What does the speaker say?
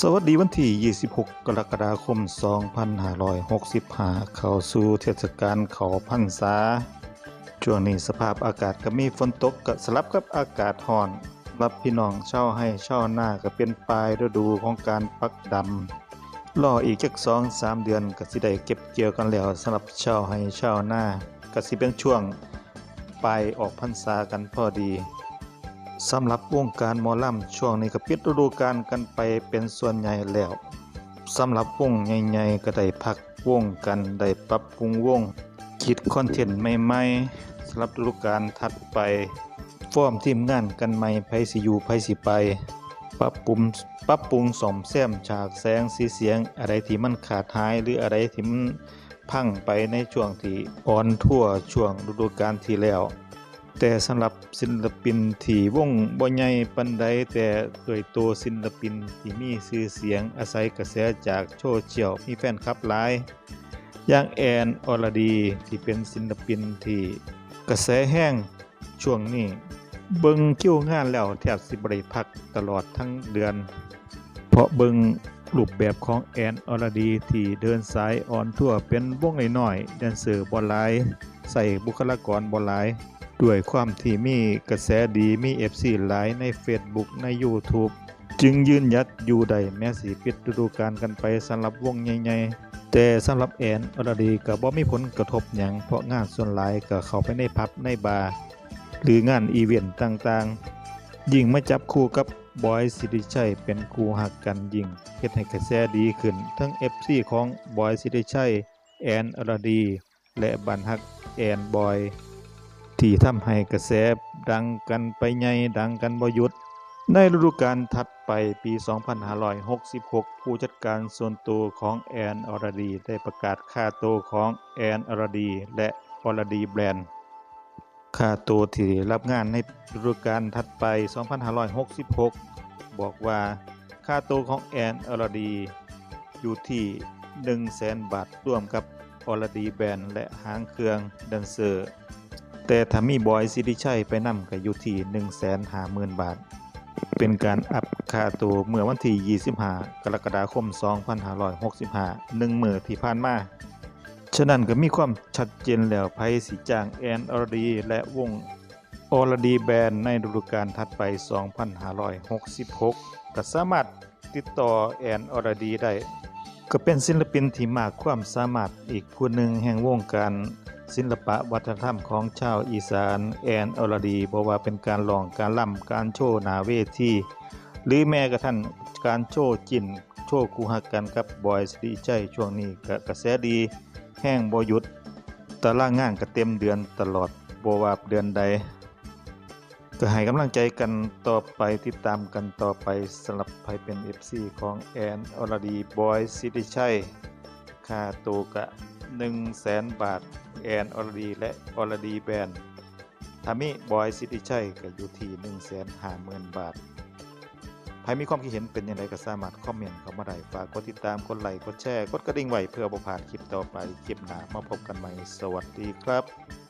สวัสดีวันที่ 26 กรกฎาคม 2565 เข้าสู่เทศกาลเขาพรรษาช่วงนี้สภาพอากาศก็มีฝนตกก็สลับกับอากาศร้อน รับพี่น้องเช่าให้เช่าหน้าก็เป็นปลายฤดูของการปักดำรออีกจัก2 3เดือนก็สิได้เก็บเกี่ยวกันแล้วสำหรับเช่าให้เช่าหน้าก็สิเป็นช่วงปลายออกพรรษากันพอดี สำหรับวงการหมอลำช่วงนี้ก็ปิดฤดูกาลกันไปเป็นส่วนใหญ่แล้วสำหรับวงใหญ่ๆก็ได้พักวงกันได้ปรับปรุงวง คิดคอนเทนต์ใหม่ๆสำหรับฤดูกาลถัดไปฟอร์มทีมงานกันใหม่ไผสิอยู่ไผสิไป ปรับปรุงปรับปรุงสมแซมฉากแสงสีเสียง อะไรที่มันขาดหายหรืออะไรที่มันพังไปในช่วงที่ออนทั่วช่วงฤดูกาลที่แล้ว แต่สำหรับศิลปินที่วงบ่ใหญ่ปานใดแต่ด้วยตัวศิลปินที่มีชื่อเสียงอาศัยกระแสจากโซเชียลมีแฟนคลับหลายอย่างแอนอรดีที่เป็นศิลปินที่กระแสแห้งช่วงนี้เบิงคิวงานแล้วแทบสิบริพักตลอดทั้งเดือน เพราะเบิงรูปแบบของแอนอรดีที่เดินสายออนทั่วเป็นวงน้อยๆแดนเซอร์บ่หลายใส่บุคลากรบ่หลาย ด้วยความที่มีกระแสดีมี FC หลายใน Facebook ใน YouTube จึงยืนยัดอยู่ได้แม้สิปิดฤดูกาลกันไปสำหรับวงใหญ่ๆ แต่สำหรับแอนอรดีก็บ่มีผลกระทบหยังเพราะงานส่วนหลายก็เข้าไปในพับในบาร์หรืองานอีเวนต์ต่างๆ ยิ่งมาจับคู่กับบอยสิริชัยเป็นคู่หักกันยิ่งเฮ็ดให้กระแสดีขึ้น ทั้ง FC ของบอยสิริชัยแอนอรดี และบันฮักแอนบอย ที่ทำให้กระแสดังกันไปใหญ่ดังกันบ่หยุด ในฤดูกาลถัดไปปี 2566 ผู้จัดการส่วนตัวของแอนอรดี ได้ประกาศค่าตัวของแอนอรดี และอรดีแบรนด์ค่าตัวที่รับงานในฤดูกาลถัดไป 2566 บอกว่าค่าตัวของแอนอรดี อยู่ที่ 100,000บาทร่วมกับอรดีแบรนด์และหางเครื่องแดนเซอร์ แต่ถ้ามีบอยสิริชัยไปนำก็อยู่ที่ 150,000 บาท เป็นการอัพค่าตัวเมื่อวันที่ 25 กรกฎาคม 2565หนึ่งมือที่ผ่านมา ฉะนั้นก็มีความชัดเจนแล้วไพสิจ้างแอนอรดีและวงออรดีแบนด์ในฤดูกาลถัดไป 2566 ก็สามารถติดต่อแอนอรดีได้ ก็เป็นศิลปินที่มากความสามารถอีกผู้หนึ่งแห่งวงการ ศิลปะวัฒนธรรมของชาวอีสานแอนอรดีเพราะว่าเป็นการร้องการล่ำการโชว์นาเวทีหรือแม้กระทั่งการโชว์จินโชว์คูหักกันกับบอยสิริชัยช่วงนี้กกระแสดีแห้งบ่หยุดตารางงานก็เต็มเดือนตลอดบว่าเดือนใด ก็ให้กำลังใจกันต่อไปติดตามกันต่อไปสำหรับใครเป็น FC ของแอนอรดีบอยสิริชัยค่าตัวกะ1 0 0 0 0 0บาท แอนอรดีและอรดีแบนด์ทามิบอยสิติชัยก็อยู่ที่1 5 0 0 0 0 บาทใครมีความคิดเห็นเป็นอย่างไรก็สามารถคอมเมนต์เข้ามาได้ฝากกดติดตามกดไลค์กดแชร์กดกระดิ่งไว้เพื่อบ่พลาดคลิปต่อไปคลิปหน้ามาพบกันใหม่สวัสดีครับ